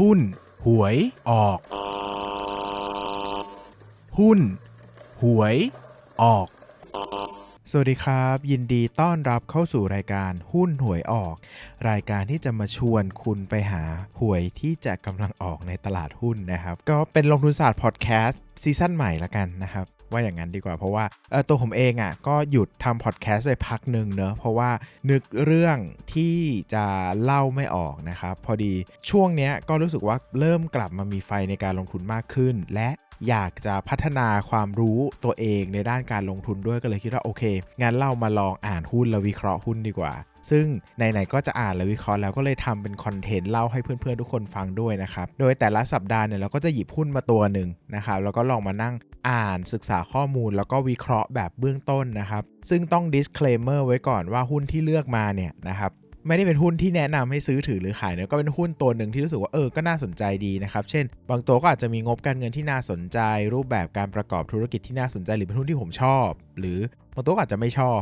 หุ้น หวยออก หุ้น หวยออก สวัสดีครับ ยินดีต้อนรับเข้าสู่รายการหุ้นหวยออก รายการที่จะมาชวนคุณไปหาหวยที่จะกำลังออกในตลาดหุ้นนะครับ ก็เป็นลงทุนศาสตร์พอดแคสต์ซีซั่นใหม่ละกันนะครับ ว่าอย่างนั้นดีกว่าเพราะว่าตัวผมเองอะ่ะก็หยุดทำพอดแคสต์ไปพักหนึ่งเนอะเพราะว่านึกเรื่องที่จะเล่าไม่ออกนะครับ พอดีช่วงเนี้ยก็รู้สึกว่าเริ่มกลับมามีไฟในการลงทุนมากขึ้น และอยากจะพัฒนาความรู้ตัวเองในด้านการลงทุนด้วยก็เลยคิดว่าโอเค งั้นเรามาลองอ่านหุ้นแล้ววิเคราะห์หุ้นดีกว่า ซึ่งไหนๆก็จะอ่านและวิเคราะห์แล้วก็เลยทำเป็นคอนเทนต์เล่าให้เพื่อนๆทุกคนฟังด้วยนะครับ โดยแต่ละสัปดาห์เนี่ยเราก็จะหยิบหุ้นมาตัวหนึ่งนะครับแล้วก็ลองมานั่ง อ่านศึกษาข้อมูลแล้วก็วิเคราะห์แบบเบื้องต้นนะครับ ซึ่งต้อง disclaimer ไว้ก่อนว่าหุ้นที่เลือกมาเนี่ยนะครับ ไม่ได้เป็นหุ้นที่แนะนำให้ซื้อถือหรือขายเนะก็เป็นหุ้นตัวหนึ่งที่รู้สึกว่าเออก็น่าสนใจดีนะครับ เช่น บางตัวก็อาจจะมีงบการเงินที่น่าสนใจ รูปแบบการประกอบธุรกิจที่น่าสนใจหรือเป็นหุ้นที่ผมชอบ หรือบางตัวก็อาจจะไม่ชอบ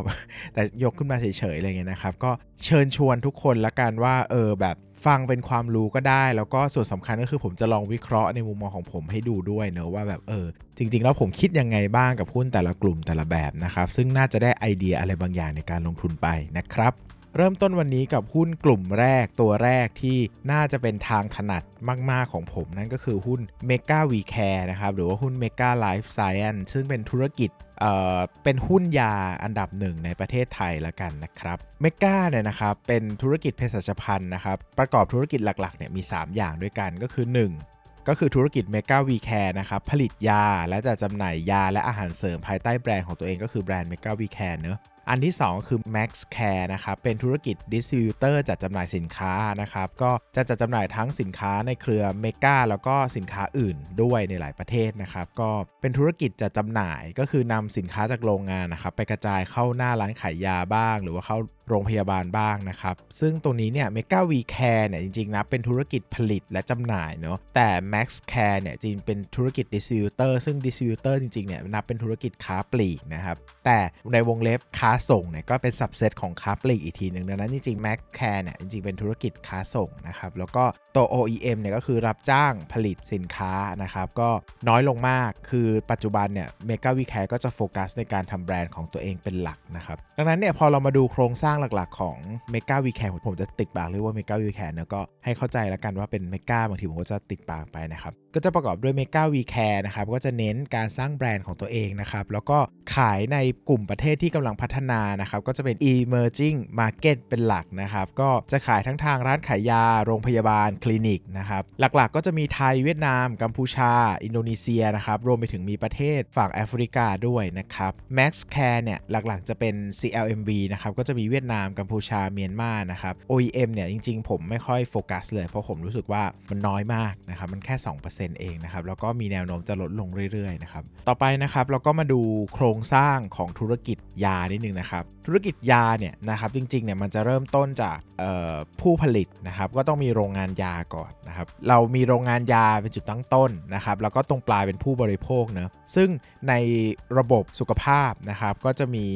แต่ยกขึ้นมาเฉยๆอะไรเงี้ยนะครับ ก็เชิญชวนทุกคนละกันว่าเออแบบฟังเป็นความรู้ก็ได้ แล้วก็ส่วนสำคัญก็คือผมจะลองวิเคราะห์ในมุมมองของผมให้ดูด้วยเนอะว่าแบบเออ จริง ๆ แล้วผมคิดยังไงบ้างกับหุ้นแต่ละกลุ่มแต่ละแบบนะครับ ซึ่งน่าจะได้ไอเดียอะไรบางอย่างในการลงทุนไปนะครับ เริ่มต้นวันนี้กับหุ้นกลุ่มแรกตัวแรกที่น่าจะเป็นทางถนัดมาก ๆ ของผมนั่นก็คือหุ้น Mega V Care นะครับหรือว่าหุ้น Mega Life Science ซึ่งเป็นธุรกิจเอ่อเป็นหุ้นยาอันดับหนึ่งในประเทศไทยละกันนะครับเมกาเนี่ยนะครับเป็นธุรกิจเภสัชพันธ์นะครับประกอบธุรกิจหลักๆเนี่ยมี 3 อย่างด้วยกันก็คือ 1ก็คือธุรกิจ Mega V Care นะครับผลิตยาและจะจำหน่ายยาและอาหารเสริมภายใต้แบรนด์ของตัวเองก็คือแบรนด์ Mega V Care เนอะ อันที่ 2 คือ Max Care นะครับ เป็นธุรกิจดิสติบิวเตอร์จัดจำหน่ายสินค้านะครับ ก็จะจัดจำหน่ายทั้งสินค้าในเครือเมกาแล้วก็สินค้าอื่นด้วยในหลายประเทศนะครับ ก็เป็นธุรกิจจัดจำหน่ายก็คือนำสินค้าจากโรงงานนะครับ ไปกระจายเข้าหน้าร้านขายยาบ้าง หรือว่าเข้า โรงพยาบาลบ้างนะครับ ซึ่งตรงนี้เนี่ย Mega V Care เนี่ยจริงๆนะเป็นธุรกิจผลิตและจำหน่ายเนาะแต่ Max Care เนี่ยจริงเป็นธุรกิจดิสติบิวเตอร์ซึ่งดิสติบิวเตอร์จริงๆเนี่ยนับเป็นธุรกิจค้าปลีกนะครับแต่ในวงเล็บค้าส่งเนี่ยก็เป็น subset ของค้าปลีกอีกทีหนึ่งดังนั้นจริงๆ Max Care เนี่ยจริงๆเป็นธุรกิจค้าส่งนะครับแล้วก็ตัว OEM เนี่ยก็คือรับจ้างผลิตสินค้านะครับก็น้อยลงมากคือปัจจุบันเนี่ย Mega V Care ก็จะโฟกัสในการทำแบรนด์ของตัวเองเป็นหลักนะครับดังนั้นเนี่ยพอเรามาดูโครงสร้างหลักๆ ของเมกาวีแคร์ผมจะติดปากเรียกว่าเมกาวีแคร์นะก็ให้เข้าใจแล้วกันว่าเป็นเมกาบางทีผมก็จะติดปากไปนะครับ ก็จะประกอบด้วย Mega V Care นะครับก็จะเน้นการสร้างแบรนด์ของตัวเองนะครับแล้วก็ขายในกลุ่มประเทศที่กำลังพัฒนานะครับก็จะเป็น emerging market เป็นหลักนะครับก็จะขายทั้งทางร้านขายยา โรงพยาบาลคลินิกนะครับหลักๆ ก็จะมีไทยเวียดนาม กัมพูชา อินโดนีเซียนะครับรวมไปถึงมีประเทศฝั่งแอฟริกาด้วยนะครับ Max Care เนี่ยหลักๆจะเป็น CLMV นะครับก็จะมีเวียดนาม กัมพูชา เมียนมานะครับ OEM เนี่ยจริงๆ ผมไม่ค่อยโฟกัสเลยเพราะผมรู้สึกว่ามันน้อยมากนะครับมันแค่ 2%เองนะครับแล้วก็มีแนวโน้มจะลดลงเรื่อยๆนะครับต่อไปนะครับเราก็มาดูโครงสร้างของธุรกิจยานิดนึงนะครับธุรกิจยาเนี่ยนะครับจริงๆเนี่ยมันจะเริ่มต้นจากผู้ผลิตนะครับก็ต้องมีโรงงานยาก่อนนะครับเรามีโรงงานยาเป็นจุดตั้งต้นนะครับแล้วก็ตรงปลายเป็นผู้บริโภคเนะซึ่งในระบบสุขภาพนะครับก็จะมี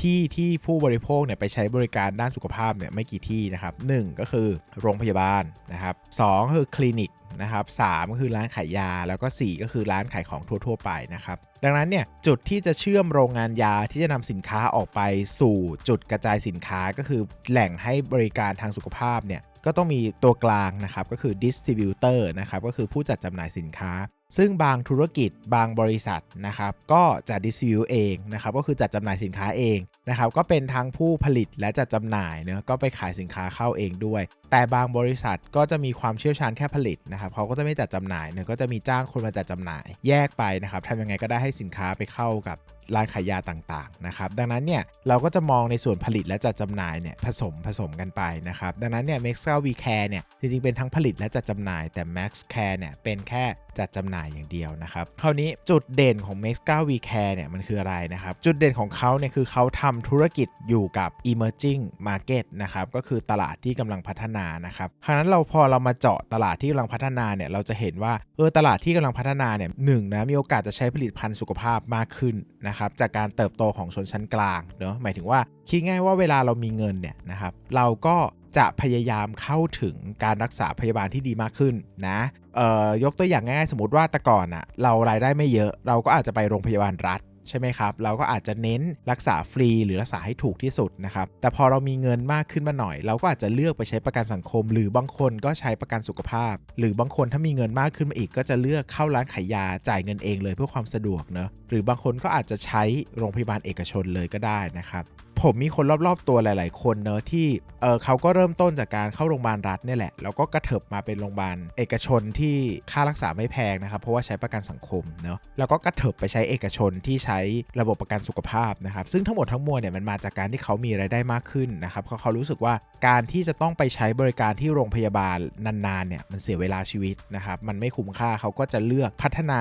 ที่ที่ผู้บริโภคเนี่ยไปใช้บริการด้านสุขภาพเนี่ยไม่กี่ที่นะครับ1ก็คือโรงพยาบาลนะครับ2คือคลินิก นะครับสก็คือร้านขายยา แล้วก็ 4 ก็คือร้านขายของทั่ว ๆ ไปนะครับ ดังนั้นเนี่ยจุดที่จะเชื่อมโรงงานยาที่จะนำสินค้าออกไปสู่จุดกระจายสินค้าก็คือแหล่งให้บริการทางสุขภาพเนี่ยก็ต้องมีตัวกลางนะครับก็คือดิสติบิวเตอร์นะครับก็คือผู้จัดจำหน่ายสินค้า ซึ่งบางธุรกิจบางบริษัทนะครับก็จะดิสติบิวเองนะครับก็คือจัดจำหน่ายสินค้าเองนะครับก็เป็นทั้งผู้ผลิตและจัดจำหน่ายเนะก็ไปขายสินค้าเข้าเองด้วย แต่บางบริษัทก็จะมีความเชี่ยวชาญแค่ผลิตนะครับเขาก็จะไม่จัดจำหน่ายเนะก็จะมีจ้างคนมาจัดจำหน่าย แยกไปนะครับทำยังไงก็ได้ให้สินค้าไปเข้ากับ ร้านขายยาต่างๆนะครับดังนั้นเนี่ยเราก็จะมองในส่วนผลิตและจัดจำหน่ายเนี่ยผสมผสมกันไปนะครับดังนั้นเนี่ย Max V Care เนี่ยจริงๆเป็นทั้งผลิตและจัดจำหน่ายแต่ Max Care เนี่ยเป็นแค่จัดจำหน่ายอย่างเดียวนะครับคราวนี้จุดเด่นของ Max 9 V Care เนี่ยมันคืออะไรนะครับจุดเด่นของเขาเนี่ยคือเขาทำธุรกิจอยู่กับ emerging market นะครับก็คือตลาดที่กำลังพัฒนานะครับคราวนั้นเราพอเรามาเจาะตลาดที่กำลังพัฒนาเนี่ยเราจะเห็นว่าเออตลาดที่กำลังพัฒนาเนี่ยหนึ่งนะมีโอกาสจะใช้ผลิตภัณฑ์สุขภาพมากขึ้นนะครับนะครับจากการเติบโตของชนชั้นกลางเนาะหมายถึงว่าคิดง่ายว่าเวลาเรามีเงินเนี่ยนะครับเราก็จะพยายามเข้าถึงการรักษาพยาบาลที่ดีมากขึ้นนะเอ่อยกตัวอย่างง่ายๆสมมติว่าแต่ก่อนอะเรารายได้ไม่เยอะ เราก็อาจจะไปโรงพยาบาลรัฐ ใช่ไหมครับ เราก็อาจจะเน้นรักษาฟรีหรือรักษาให้ถูกที่สุดนะครับ แต่พอเรามีเงินมากขึ้นมาหน่อย เราก็อาจจะเลือกไปใช้ประกันสังคม หรือบางคนก็ใช้ประกันสุขภาพ หรือบางคนถ้ามีเงินมากขึ้นมาอีก ก็จะเลือกเข้าร้านขายยาจ่ายเงินเองเลยเพื่อความสะดวกเนอะหรือบางคนก็อาจจะใช้โรงพยาบาลเอกชนเลยก็ได้นะครับ ผมมีคนรอบๆตัวหลาย ๆ คนเนอะที่เออเขาก็เริ่มต้นจากการเข้าโรงพยาบาลรัฐเนี่ยแหละ แล้วก็กระเถิบมาเป็นโรงพยาบาลเอกชนที่ค่ารักษาไม่แพงนะครับเพราะว่าใช้ประกันสังคมเนอะแล้วก็กระเถิบไปใช้เอกชนที่ใช้ระบบประกันสุขภาพนะครับซึ่งทั้งหมดทั้งมวลเนี่ยมันมาจากการที่เขามีรายได้มากขึ้นนะครับเขาเขารู้สึกว่าการที่จะต้องไปใช้บริการที่โรงพยาบาลนานๆเนี่ยมันเสียเวลาชีวิตนะครับมันไม่คุ้มค่าเขาก็จะเลือกพัฒนา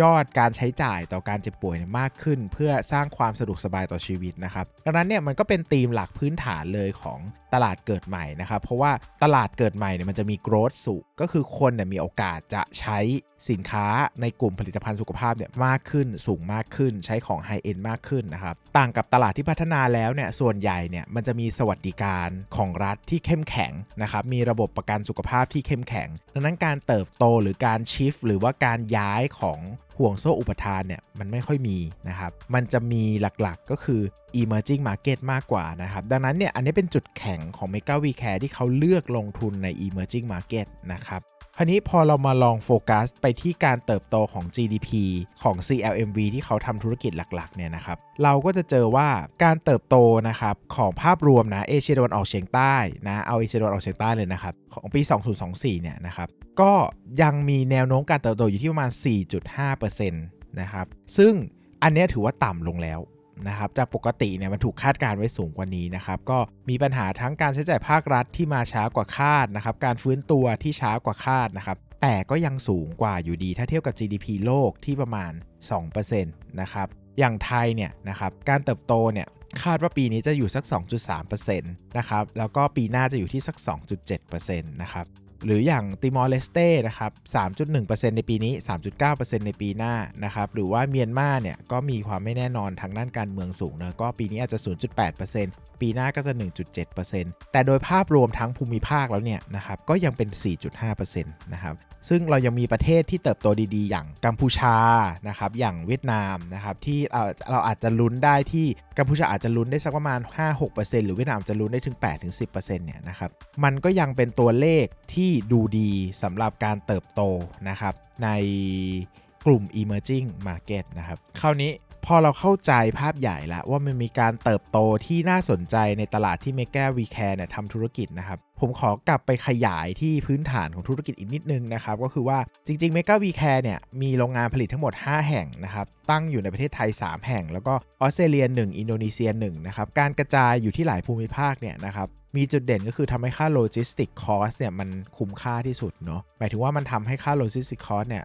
ยอดการใช้จ่ายต่อการเจ็บป่วยยมากขึ้น เพื่อสร้างความสะดวกสบายต่อชีวิตนะครับดังนั้นเนี่ยมันก็เป็นธีมหลักพื้นฐานเลยของ ตลาดเกิดใหม่นะครับ เพราะว่าตลาดเกิดใหม่เนี่ยมันจะมี growth สูงก็คือคนเนี่ยมีโอกาสจะใช้สินค้าในกลุ่มผลิตภัณฑ์สุขภาพเนี่ยมากขึ้นสูงมากขึ้น ใช้ของ high end มากขึ้นนะครับ ต่างกับตลาดที่พัฒนาแล้วเนี่ยส่วนใหญ่เนี่ยมันจะมีสวัสดิการของรัฐที่เข้มแข็งนะครับมีระบบประกันสุขภาพที่เข้มแข็ง ดังนั้นการเติบโตหรือการชิฟหรือว่าการย้ายของห่วงโซ่อุปทานเนี่ยมันไม่ค่อยมีนะครับ มันจะมีหลักๆก็คือ emerging market มากกว่านะครับ ดังนั้นเนี่ยอันนี้เป็นจุดแข็งของ Mega V Care ที่เขาเลือกลงทุนใน emerging market นะครับคราวนี้พอเรามาลองโฟกัสไปที่การเติบโตของ GDP ของ CLMV ที่เขาทำธุรกิจหลักๆเนี่ยนะครับ เราก็จะเจอว่าการเติบโตนะครับของภาพรวมนะเอเชียตะวันออกเฉียงใต้นะเอาเอเชียตะวันออกเฉียงใต้เลยนะครับ ของปี 2024 เนี่ยนะครับ ก็ยังมีแนวโน้มการเติบโตอยู่ที่ประมาณ 4.5%นะครับ ซึ่งอันนี้ถือว่าต่ำลงแล้ว นะครับจากปกติเนี่ยมันถูกคาดการไว้สูงกว่านี้นะครับก็มีปัญหาทั้งการใช้จ่ายภาครัฐที่มาช้ากว่าคาดนะครับการฟื้นตัวที่ช้ากว่าคาดนะครับแต่ก็ยังสูงกว่าอยู่ดีถ้าเทียบกับ GDP โลกที่ประมาณ 2%นะครับอย่างไทยเนี่ยนะครับการเติบโตเนี่ยคาดว่าปีนี้จะอยู่สัก 2.3%นะครับแล้วก็ปีหน้าจะอยู่ที่สัก 2.7%นะครับ หรืออย่างติมอร์เลสเต้นะครับ 3.1%ในปีนี้ 3.9%ในปีหน้านะครับ หรือว่าเมียนมาเนี่ยก็มีความไม่แน่นอนทางด้านการเมืองสูงนะ ก็ปีนี้อาจจะ 0.8%ปีหน้าก็จะ 1.7%แต่โดยภาพรวมทั้งภูมิภาคแล้วเนี่ยนะครับ ก็ยังเป็น 4.5%นะครับ ซึ่งเรายังมีประเทศที่เติบโตดีๆ อย่างกัมพูชา นะครับ อย่างเวียดนามนะครับ ที่เราเราอาจจะลุ้นได้ที่กัมพูชาอาจจะลุ้นได้สักประมาณ 5-6%หรือเวียดนามจะลุ้นได้ถึง 8-10%เนี่ยนะครับ มันก็ยังเป็นตัวเลขที่ดูดีสำหรับการเติบโตนะครับในกลุ่ม emerging market นะครับคราวนี้ พอเราเข้าใจภาพใหญ่แล้วว่ามันมีการเติบโตที่น่าสนใจในตลาดที่ Mega V Care เนี่ยทำธุรกิจนะครับ ผมขอกลับไปขยายที่พื้นฐานของธุรกิจอีกนิดนึงนะครับ ก็คือว่าจริงๆ Mega V Care เนี่ยมีโรงงานผลิตทั้งหมด 5 แห่งนะครับ ตั้งอยู่ในประเทศไทย 3 แห่ง แล้วก็ออสเตรเลีย 1 อินโดนีเซีย 1 นะครับ การกระจายอยู่ที่หลายภูมิภาคเนี่ยนะครับมีจุดเด่นก็คือทำให้ค่าโลจิสติกคอสเนี่ยมันคุ้มค่าที่สุดเนาะหมายถึงว่ามันทำให้ค่าโลจิสติกคอสเนี่ย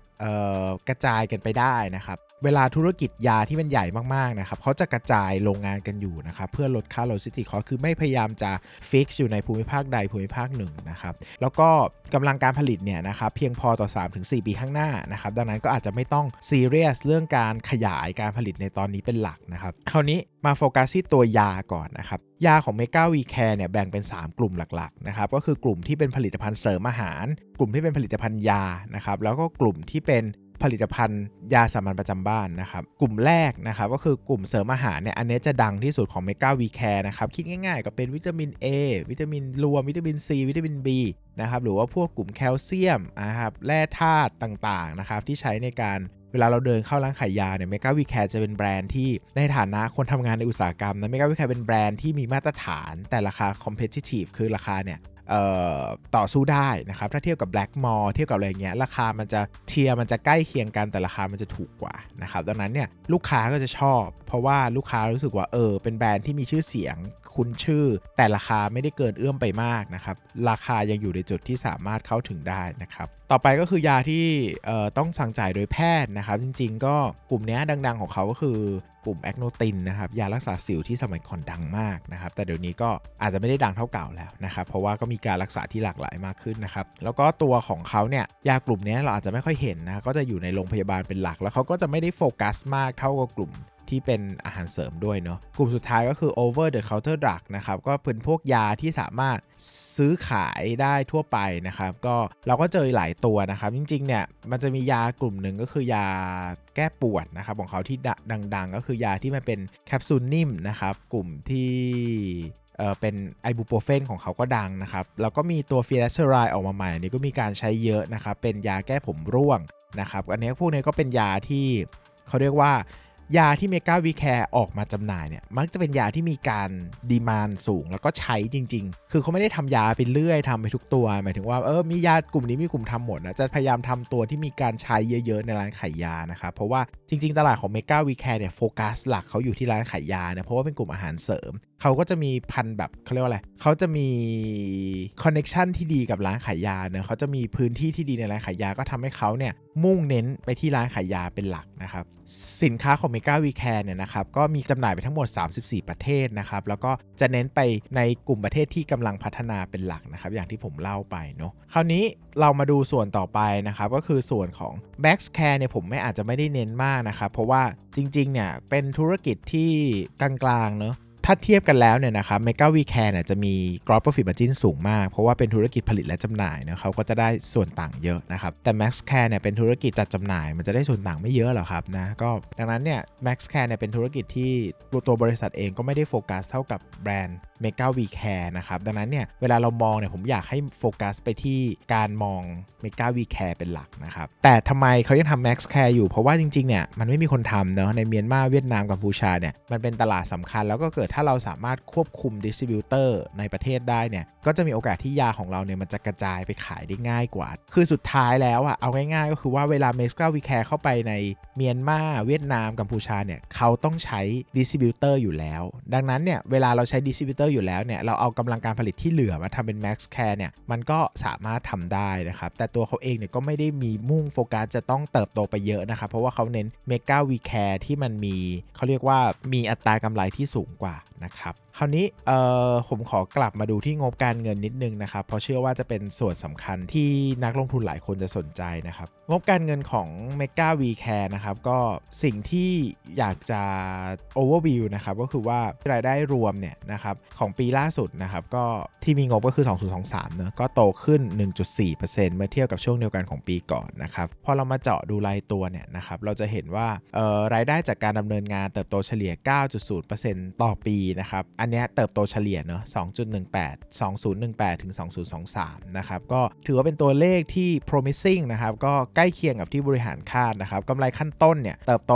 กระจายกันไปได้นะครับ เวลาธุรกิจยาที่มันใหญ่มากๆนะครับเขาจะกระจายโรงงานกันอยู่นะครับเพื่อลดค่าโลจิสติกคอสคือไม่พยายามจะฟิกอยู่ในภูมิภาคใดภูมิภาคหนึ่งนะครับแล้วก็กำลังการผลิตเนี่ยนะครับเพียงพอต่อ 3-4 ปีข้างหน้านะครับดังนั้นก็อาจจะไม่ต้องซีเรียสเรื่องการขยายการผลิตในตอนนี้เป็นหลักนะครับคราวนี้มาโฟกัสที่ตัวยาก่อนนะครับยาของ m e g a V Care เนี่ยแบ่งเป็น 3 กลุ่มหลักๆนะครับก็คือกลุ่มที่เป็นผลิตภัณฑ์เสริมอาหาร กลุ่มที่เป็นผลิตภัณฑ์ยานะครับแล้วก็กลุ่มที่เป็น ผลิตภัณฑ์ยาสามัญประจำบ้านนะครับ กลุ่มแรกนะครับก็คือกลุ่มเสริมอาหารเนี่ยอันนี้จะดังที่สุดของ m e g a V Care นะครับ คิดง่ายๆ ก็เป็นวิตามิน A วิตามินรวมวิตามิน C วิตามิน B นะครับหรือว่าพวกกลุ่มแคลเซียมนะครับแร่ธาตุต่างๆนะครับที่ใช้ในการเวลาเราเดินเข้าร้านขายยาเนี่ยเมกาวีแคร์จะเป็นแบรนด์ที่ในฐานะคนทำงานในอุตสาหกรรมนะเมกาวีแคร์เป็นแบรนด์ที่มีมาตรฐานแต่ราคา competitive คือราคาเนี่ย ต่อสู้ได้นะครับถ้าเทียบกับ Black Mall เทียบกับอะไรเงี้ยราคามันจะเทียมันจะใกล้เคียงกันแต่ราคามันจะถูกกว่านะครับดังนั้นเนี่ยลูกค้าก็จะชอบ เพราะว่าลูกค้ารู้สึกว่าเออเป็นแบรนด์ที่มีชื่อเสียงคุ้นชื่อ แต่ราคาไม่ได้เกินเอื้อมไปมากนะครับราคายังอยู่ในจุดที่สามารถเข้าถึงได้นะครับต่อไปก็คือยาที่ต้องสั่งจ่ายโดยแพทย์นะครับจริง ๆ ก็กลุ่มนี้ดัง ๆ ของเขาก็คือ ลุ่มแอคโนตินนะครับยารักษาสิวที่สมัยก่อนดังมากนะครับแต่เดี๋ยวนี้ก็อาจจะไม่ได้ดังเท่าเก่าแล้วนะครับเพราะว่าก็มีการรักษาที่หลากหลายมากขึ้นนะครับแล้วก็ตัวของเขาเนี่ยยากลุ่มนี้เราอาจจะไม่ค่อยเห็นนะก็จะอยู่ในโรงพยาบาลเป็นหลัก แล้วเขาก็จะไม่ได้โฟกัสมากเท่ากับกลุ่ม ที่เป็นอาหารเสริมด้วยเนาะกลุ่มสุดท้ายก็คือ over the counter drug นะครับก็เป็นพวกยาที่สามารถซื้อขายได้ทั่วไปนะครับก็เราก็เจอหลายตัวนะครับจริงๆเนี่ยมันจะมียากลุ่มหนึ่งก็คือยาแก้ปวดนะครับของเขาที่ดัง ๆ ก็คือยาที่มันเป็นแคปซูลนิ่มนะครับกลุ่มที่เออเป็นไอบูโปรเฟนของเขาก็ดังนะครับ แล้วก็มีตัวฟีรัสเซอไรออกมาใหม่อันนี้ก็มีการใช้เยอะนะครับ เป็นยาแก้ผมร่วงนะครับ อันนี้พวกนี้ก็เป็นยาที่เขาเรียกว่า ยาที่เมกาวีแคร์ออกมาจำหน่ายเนี่ยมักจะเป็นยาที่มีการดีมานสูง แล้วก็ใช้จริง ๆ คือเขาไม่ได้ทำยาไปเรื่อยทำไปทุกตัว หมายถึงว่าเออมียากลุ่มนี้มีกลุ่มทำหมดนะจะพยายามทำตัวที่มีการใช้เยอะๆในร้านขายยานะครับเพราะว่าจริง ๆ ตลาดของเมกาวีแคร์เนี่ยโฟกัสหลักเขาอยู่ที่ร้านขายยาเนี่ยเพราะว่าเป็นกลุ่มอาหารเสริม เขาก็จะมีพันแบบเขาเรียกว่าอะไรเขาจะมีคอนเน็ชันที่ดีกับร้านขายยาเนะเขาจะมีพื้นที่ที่ดีในร้านขายยาก็ทำให้เขาเนี่ยมุ่งเน้นไปที่ร้านขายยาเป็นหลักนะครับ สินค้าของ Mega We Care เนี่ยนะครับก็มีจำหน่ายไปทั้งหมด 34 ประเทศนะครับ แล้วก็จะเน้นไปในกลุ่มประเทศที่กำลังพัฒนาเป็นหลักนะครับ อย่างที่ผมเล่าไปเนาะคราวนี้เรามาดูส่วนต่อไปนะครับ ก็คือส่วนของ Max Care เนี่ยผมไม่อาจจะไม่ได้เน้นมากนะครับ เพราะว่าจริงๆเนี่ยเป็นธุรกิจที่กลางๆเนาะ ถ้าเทียบกันแล้วเนี่ยนะครับ Mega We Care เนี่ยจะมี Gross Profit Margin สูงมาก เพราะว่าเป็นธุรกิจผลิตและจำหน่ายเนะเขาก็จะได้ส่วนต่างเยอะนะครับ แต่ Max Care เนี่ยเป็นธุรกิจจัดจำหน่าย มันจะได้ส่วนต่างไม่เยอะหรอกครับนะก็ดังนั้นเนี่ย Max Care เนี่ยเป็นธุรกิจที่ตัวบริษัทเองก็ไม่ได้โฟกัสเท่ากับแบรนด์ Mega We Care นะครับดังนั้นเนี่ยเวลาเรามองเนี่ยผมอยากให้โฟกัสไปที่การมอง Mega We Care เป็นหลักนะครับแต่ทำไมเขายังทำ Max Care อยู่เพราะว่าจริงๆเนี่ยมันไม่มีคนทำเนาะในเมียนมาเวียดนามกัมพูชาเนี่ยมันเป็นตลาดสำคัญแล้วก็เกิดถ้าเราสามารถควบคุมดิสติบิวเตอร์ในประเทศได้เนี่ยก็จะมีโอกาสที่ยาของเราเนี่ยมันจะกระจายไปขายได้ง่ายกว่า คือสุดท้ายแล้วอะเอาง่ายๆ ก็คือว่าเวลา Mega We Care เข้าไปในเมียนมาเวียดนามกัมพูชาเนี่ยเขาต้องใช้ดิสติบิวเตอร์อยู่แล้ว ดังนั้นเนี่ยเวลาเราใช้ดิสติบิวเตอร์อยู่แล้วเนี่ยเราเอากำลังการผลิตที่เหลือมาทำเป็น Max Care เนี่ยมันก็สามารถทำได้นะครับแต่ตัวเขาเองเนี่ยก็ไม่ได้มีมุ่งโฟกัสจะต้องเติบโตไปเยอะนะครับเพราะว่าเขาเน้น Mega We Care ที่มันมีเขาเรียกว่ามีอัตรากำไรที่สูงกว่านะครับ คราวนี้เอ่อผมขอกลับมาดูที่งบการเงินนิดนึงนะครับ เพราะเชื่อว่าจะเป็นส่วนสำคัญที่นักลงทุนหลายคนจะสนใจนะครับ งบการเงินของ Mega V Care นะครับ ก็สิ่งที่อยากจะ overview นะครับ ก็คือว่ารายได้รวมเนี่ยนะครับของปีล่าสุดนะครับ ก็ที่มีงบก็คือ 2023เนะก็โตขึ้น 1.4%เมื่อเทียบกับช่วงเดียวกันของปีก่อนนะครับ พอเรามาเจาะดูรายตัวเนี่ยนะครับ เราจะเห็นว่าเอ่อรายได้จากการดำเนินงานเติบโตเฉลี่ย 9.0%ต่อปีนะครับอันเนี้เติบโตเฉลี่ยเนอะ2.18 2018 ถึง 2023 นะครับ ก็ถือว่าเป็นตัวเลขที่ promising นะครับ ก็ใกล้เคียงกับที่บริหารคาดนะครับกำไรขั้นต้นเนี่ยเติบโต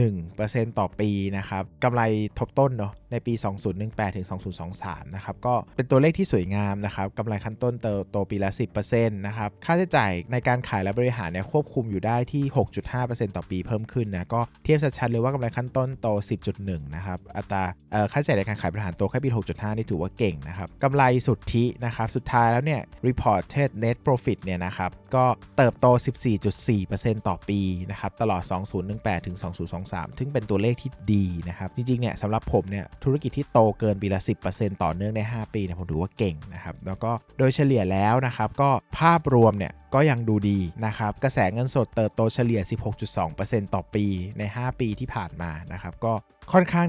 10.1%ต่อปีนะครับกำไรทบต้นเนาะในปี 2018 ถึง 2023 นะครับ ก็เป็นตัวเลขที่สวยงามนะครับกำไรขั้นต้นเติบโตปีละ 10%นะครับ ค่าใช้จ่ายในการขายและบริหารเนี่ยควบคุมอยู่ได้ที่ 6.5%ต่อปีเพิ่มขึ้นนะ ก็เทียบชัดๆเลยว่ากำไรขั้นต้นโต 10.1 นะครับ อัตราค่าใช้จ่ายในการขายบริหารโตแค่ปี 6.5 นี่ถือว่าเก่งนะครับกำไรสุทธินะครับ สุดท้ายแล้วเนี่ย reported net profit เนี่ยนะครับก็เติบโต 14.4%ต่อปีนะครับตลอด 2018 ถึง 2023 ซึ่งเป็นตัวเลขที่ดีนะครับ จริงๆ เนี่ยสำหรับผมเนี่ยธุรกิจที่โตเกินปีละ 10%ต่อเนื่องใน 5 ปีเนี่ยผมถือว่าเก่งนะครับ แล้วก็โดยเฉลี่ยแล้วนะครับ ก็ภาพรวมเนี่ยก็ยังดูดีนะครับ กระแสเงินสดเติบโตเฉลี่ย 16.2%ต่อปีใน 5 ปีที่ผ่านมานะครับ ก็ค่อนข้าง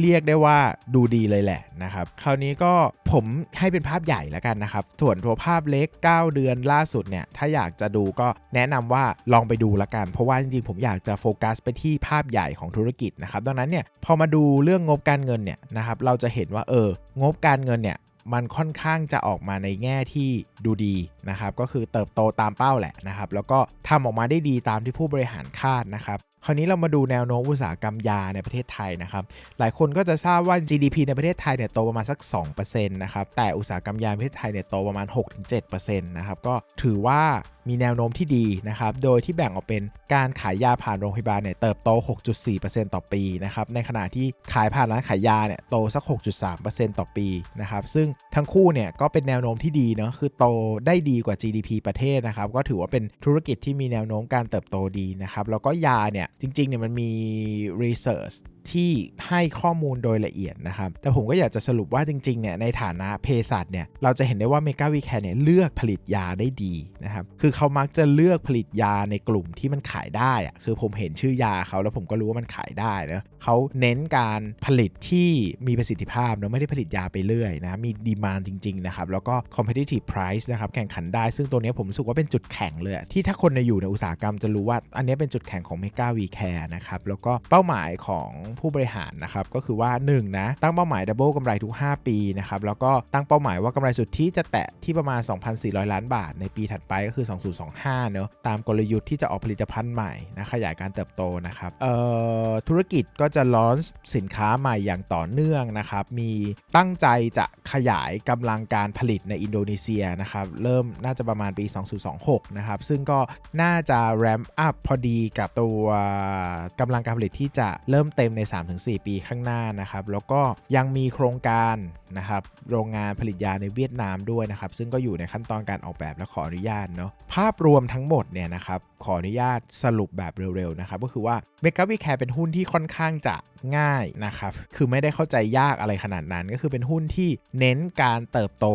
เรียกได้ว่าดูดีเลยแหละนะครับคราวนี้ก็ผมให้เป็นภาพใหญ่แล้วกันนะครับส่วนตัวภาพเล็ก 9 เดือนล่าสุดเนี่ยถ้าอยากจะดูก็แนะนำว่าลองไปดูละกัน เพราะว่าจริงๆผมอยากจะโฟกัสไปที่ภาพใหญ่ของธุรกิจนะครับดังนั้นเนี่ยพอมาดูเรื่องงบการเงินเนี่ยนะครับเราจะเห็นว่าเอองบการเงินเนี่ยมันค่อนข้างจะออกมาในแง่ที่ดูดีนะครับ ก็คือเติบโตตามเป้าแหละนะครับ แล้วก็ทำออกมาได้ดีตามที่ผู้บริหารคาดนะครับ คราวนี้เรามาดูแนวโน้มอุตสาหกรรมยาในประเทศไทยนะครับ หลายคนก็จะทราบว่า GDP ในประเทศไทยเนี่ยโตประมาณสัก 2%นะครับ แต่อุตสาหกรรมยาในประเทศไทยเนี่ยโตประมาณ 6-7%นะครับ ก็ถือว่า มีแนวโน้มที่ดีนะครับ โดยที่แบ่งออกเป็นการขายยาผ่านโรงพยาบาลเนี่ยเติบโต 6.4%ต่อปีนะครับ ในขณะที่ขายผ่านร้านขายยาเนี่ยโตสัก 6.3%ต่อปีนะครับ ซึ่งทั้งคู่เนี่ยก็เป็นแนวโน้มที่ดีเนาะ คือโตได้ดีกว่า GDP ประเทศนะครับ ก็ถือว่าเป็นธุรกิจที่มีแนวโน้มการเติบโตดีนะครับ แล้วก็ยาเนี่ยจริงๆเนี่ยมันมี research ที่ให้ข้อมูลโดยละเอียดนะครับ แต่ผมก็อยากจะสรุปว่าจริงๆเนี่ยในฐานะเภสัชเนี่ยเราจะเห็นได้ว่าเมกาวีแคร์เนี่ยเลือกผลิตยาได้ดีนะครับ คือเขามักจะเลือกผลิตยาในกลุ่มที่มันขายได้อะคือผมเห็นชื่อยาเขาแล้วผมก็รู้ว่ามันขายได้นะเขาเน้นการผลิตที่มีประสิทธิภาพเนอะไม่ได้ผลิตยาไปเรื่อยนะมีดีมานจริงๆนะครับแล้วก็ competitive price นะครับแข่งขันได้ ซึ่งตัวนี้ผมรู้สึกว่าเป็นจุดแข็งเลยที่ถ้าคนในอยู่ในอุตสาหกรรมจะรู้ว่าอันนี้เป็นจุดแข็งของ Mega V Care นะครับแล้วก็เป้าหมายของผู้บริหารนะครับก็คือว่า1นะตั้งเป้าหมายดับเบิลกำไรทุก 5 ปีนะครับแล้วก็ตั้งเป้าหมายว่ากำไรสุทธิจะแตะที่ประมาณ 2,400 ล้านบาท ในปีถัดไปก็คือ 2025เนอะตามกลยุทธ์ที่จะออกผลิตภัณฑ์ใหม่นะขยายการเติบโตนะครับเอ่อธุรกิจก็จะลอนสินค้าใหม่อย่างต่อเนื่องนะครับมีตั้งใจจะขยายกำลังการผลิตในอินโดนีเซียนะครับเริ่มน่าจะประมาณปี 2026 นะครับซึ่งก็น่าจะแรมอัพพอดีกับตัวกำลังการผลิตที่จะเริ่มเต็มใน3-4 ปีข้างหน้านะครับแล้วก็ยังมีโครงการนะครับโรงงานผลิตยาในเวียดนามด้วยนะครับซึ่งก็อยู่ในขั้นตอนการออกแบบและขออนุญาตเนาะภาพรวมทั้งหมดเนี่ยนะครับขออนุญาตสรุปแบบเร็วๆนะครับก็คือว่าเมกาวิแคร์เป็นหุ้นที่ค่อนข้างจะง่ายนะครับคือไม่ได้เข้าใจยากอะไรขนาดนั้น ก็คือเป็นหุ้นที่เน้นการเติบโต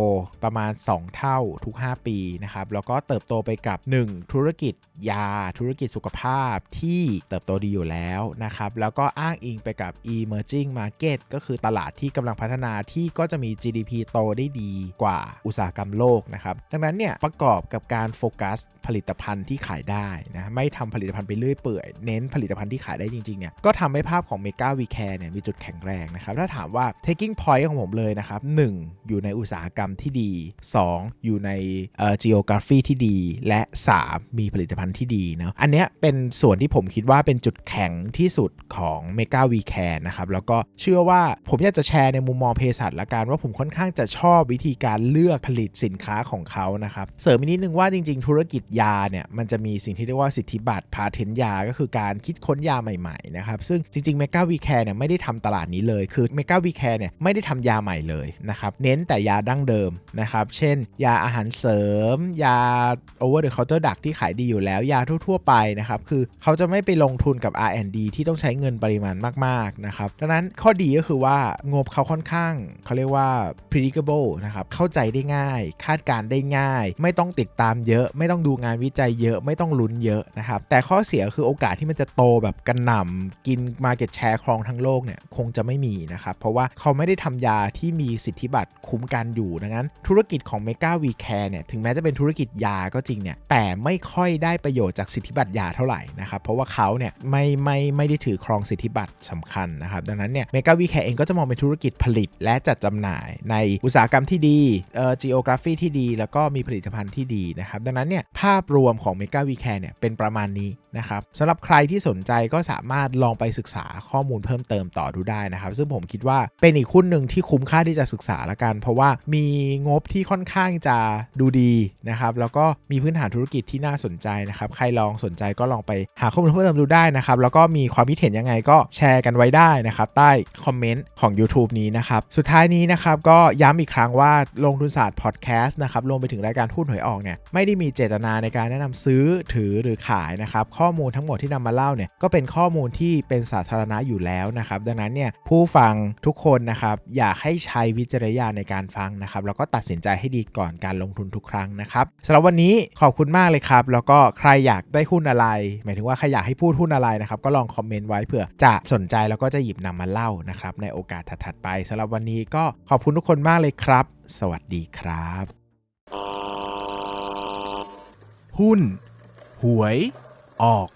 ประมาณ 2 เท่าทุก 5 ปีนะครับแล้วก็เติบโตไปกับ 1 ธุรกิจยา ธุรกิจสุขภาพที่เติบโตดีอยู่แล้วนะครับแล้วก็อ้างอิงไปกับ emerging market ก็คือตลาดที่กำลังพัฒนาที่ก็จะมี GDP โตได้ดีกว่าอุตสาหกรรมโลกนะครับ ดังนั้นเนี่ยประกอบกับการโฟกัสผลิตภัณฑ์ที่ขายได้นะไม่ทำผลิตภัณฑ์ไปเรื่อยเปื่อย เน้นผลิตภัณฑ์ที่ขายได้จริงๆเนี่ยก็ทำให้ภาพของ Mega V Care เนี่ยมีจุดแข็งแรงนะครับ ถ้าถามว่า taking point ของผมเลยนะครับ 1. อยู่ในอุตสาหกรรมที่ดี 2. อยู่ในเอ่อ geography ที่ดี และ 3. มีผลิตภัณฑ์ที่ดีเนาะอันเนี้ยเป็นส่วนที่ผมคิดว่าเป็นจุดแข็งที่สุดของ Mega V Care นะครับ แล้วก็เชื่อว่าผมอยากจะแชร์ในมุมมองเภสัชละกันว่าผมค่อนข้างจะชอบวิธีการเลือกผลิตสินค้าของเขานะครับ เสริมนิดนึงว่าจริง ๆ ธุรกิจยาเนี่ยมันจะมีสิ่งที่เรียกว่าสิทธิบัตรพาเทนยา ก็คือการคิดค้นยาใหม่ๆนะครับซึ่งจริงๆ Mega V Care เนี่ยไม่ได้ทำตลาดนี้เลย คือ Mega V Care เนี่ยไม่ได้ทำยาใหม่เลยนะครับเน้นแต่ยาดั้งเดิมนะครับเช่น ยาอาหารเสริม ยา over the counter drug ที่ขายดีอยู่แล้วยาทั่วๆ ไปนะครับคือเขาจะไม่ไปลงทุนกับ R&D ที่ต้องใช้เงินปริมาณมากๆนะครับดังนั้นข้อดีก็คือว่างบเขาค่อนข้างเขาเรียกว่า predictable นะครับเข้าใจได้ง่าย คาดการณ์ได้ง่าย ไม่ต้องติดตามเยอะ ไม่ต้องดูงานวิจัยเยอะไม่ต้องลุ้นเยอะนะครับแต่ข้อเสียคือโอกาสที่มันจะโตแบบกระหน่ำกิน Market Share ครองทั้งโลกเนี่ยคงจะไม่มีนะครับเพราะว่าเขาไม่ได้ทำยาที่มีสิทธิบัตรคุ้มกันอยู่ดังนั้น ธุรกิจของ Mega V Care เนี่ยถึงแม้จะเป็นธุรกิจยาก็จริงเนี่ยแต่ไม่ค่อยได้ประโยชน์จากสิทธิบัตรยาเท่าไหร่นะครับเพราะว่าเขาเนี่ยไม่ไม่ไม่ได้ถือครองสิทธิบัตรสำคัญนะครับ ดังนั้นเนี่ย Mega V Care เองก็จะมองเป็นธุรกิจผลิตและจัดจำหน่าย ในอุตสาหกรรมที่ดีเอ่อ geography ที่ดี แล้วก็มีผลิตภัณฑ์ที่ดีนะครับ ดังนั้นเนี่ยภาพรวมของ Mega V Care เนี่ยเป็นประมาณนี้นะครับสำหรับใครที่สนใจก็สามารถลองไปศึกษาข้อมูลเพิ่มเติมต่อดูได้นะครับ ซึ่งผมคิดว่าเป็นอีกหุ้นหนึ่งที่คุ้มค่าที่จะศึกษาละกัน เพราะว่ามีงบที่ค่อนข้างจะดูดีนะครับแล้วก็มีพื้นฐานธุรกิจที่น่าสนใจนะครับใครลองสนใจก็ลองไปหาข้อมูลเพิ่มเติมดูได้นะครับแล้วก็มีความคิดเห็นยังไงก็แชร์กันไว้ได้นะครับ ใต้คอมเมนต์ของ YouTube นี้นะครับ สุดท้ายนี้นะครับ ก็ย้ำอีกครั้งว่าลงทุนศาสตร์พอดแคสต์นะครับรวมไปถึงรายการหุ้นหวยออกเนี่ยไม่ได้มีเจตนาในการแนะนำซื้อถือหรือขายนะครับ ข้อมูลทั้งหมดที่นำมาเล่าเนี่ยก็เป็นข้อมูลที่เป็นสาธารณะอยู่แล้วนะครับ ดังนั้นเนี่ยผู้ฟังทุกคนนะครับอยากให้ใช้วิจารณญาณในการฟังนะครับแล้วก็ตัดสินใจให้ดีก่อนการลงทุนทุกครั้งนะครับสำหรับวันนี้ขอบคุณมากเลยครับ แล้วก็ใครอยากได้หุ้นอะไร หมายถึงว่าใครอยากให้พูดหุ้นอะไรนะครับก็ลองคอมเมนต์ไว้เผื่อจะสนใจแล้วก็จะหยิบนำมาเล่านะครับ ในโอกาสถัดๆไปสำหรับวันนี้ก็ขอบคุณทุกคนมากเลยครับ สวัสดีครับ หุ้น หวย ออก